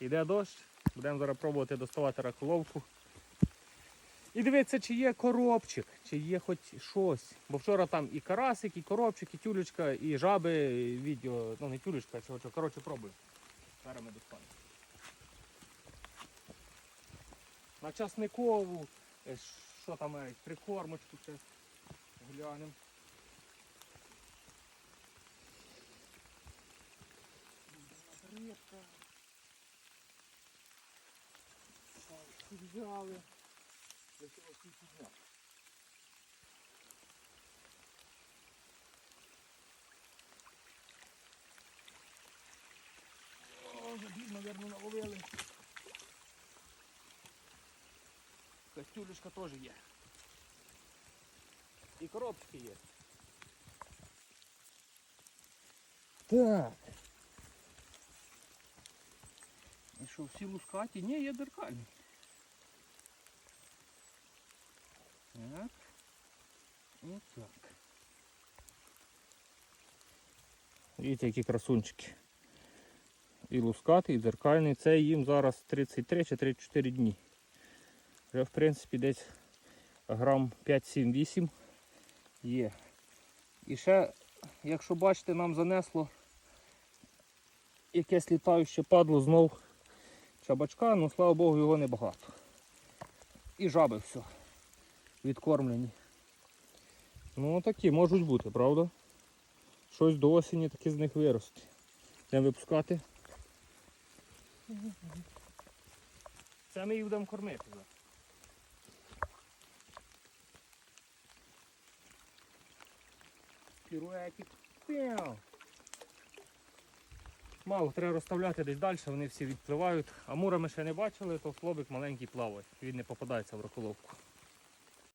Йде дощ, будемо зараз пробувати доставати раколовку. І дивитися, чи є коробчик, чи є хоч щось. Бо вчора там і карасик, і коробчик, і тюлечка, і жаби, і відео, ну не тюлечка, а чого. Коротше, пробуємо. Зараз ми достанемо. На часникову, е, що там, е, прикормочку ще глянемо. Рибка. Взяли. О, забіг, мабуть, наловили. Костюлюшка теж є. І коробки є. Так. І що, всі лускаті? Ні, є деркальні. Так. Отак. Дивіться, які красунчики. І лускатий, і дзеркальний. Це їм зараз 33 чи 34 дні. Вже в принципі десь грам 5-7-8 є. І ще, якщо бачите, нам занесло якесь літаюче падло знов чабачка, ну слава Богу, його небагато. І жаби все відкормлені. Ну такі можуть бути, правда? Щось до осені таки з них виросте. Будемо випускати. Це ми їх будемо кормити. Піруетик. Мало, треба розставляти десь далі, вони всі відпливають. А мура ми ще не бачили, то хлопик маленький плаває. Він не попадається в раколовку.